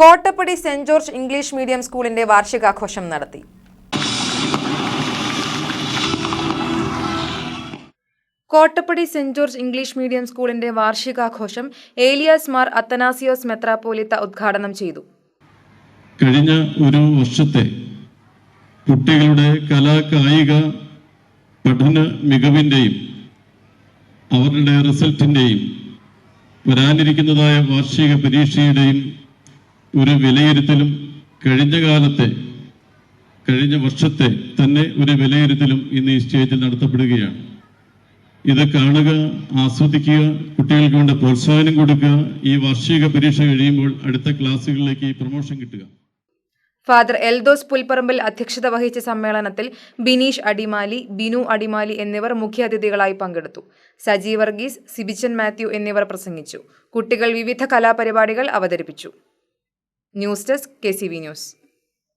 Kottappady Saint George English medium സ്കൂളിന്റെ വാർഷികാഘോഷം നടത്തി. Kottappady Saint George English medium സ്കൂളിന്റെ വാർഷികാഘോഷം ഏലിയാസ് മാർ അത്തനാസിയോസ് മെത്രാപ്പോലിത്ത ഉദ്ഘാടനം ചെയ്തു. കഴിഞ്ഞ ഒരു വർഷത്തെ കുട്ടികളുടെ കലാ കായിക പഠന മികവിന്റെയും അവരുടെ റിസൾട്ടിന്റെയും വരാനിരിക്കുന്നതായ വാർഷിക പരീക്ഷയുടെയും ഒരു വിലയിരുത്തലും കഴിഞ്ഞ കാലത്തെ കഴിഞ്ഞ വർഷത്തെ തന്നെ ഒരു വിലയിരുത്തലും ഇന്ന് ഈ സ്റ്റേജിൽ നടത്തപ്പെടുകയാണ്. ഇത് കാണുക ആസ്വദിക്കുക കുട്ടികൾക്ക് വേണ്ട പ്രോത്സാഹനം കൊടുക്കുക ഈ വാർഷിക പരീക്ഷ കഴിയുമ്പോൾ അടുത്ത ക്ലാസ്സുകളിലേക്ക് ഈ പ്രൊമോഷൻ കിട്ടുക. ഫാദർ എൽദോസ് പുൽപ്പറമ്പിൽ അധ്യക്ഷത വഹിച്ച സമ്മേളനത്തിൽ ബിനീഷ് അടിമാലി ബിനു അടിമാലി എന്നിവർ മുഖ്യാതിഥികളായി പങ്കെടുത്തു. സജീവർഗീസ് സിബിച്ചൻ മാത്യു എന്നിവർ പ്രസംഗിച്ചു. കുട്ടികൾ വിവിധ കലാപരിപാടികൾ അവതരിപ്പിച്ചു. News desk K news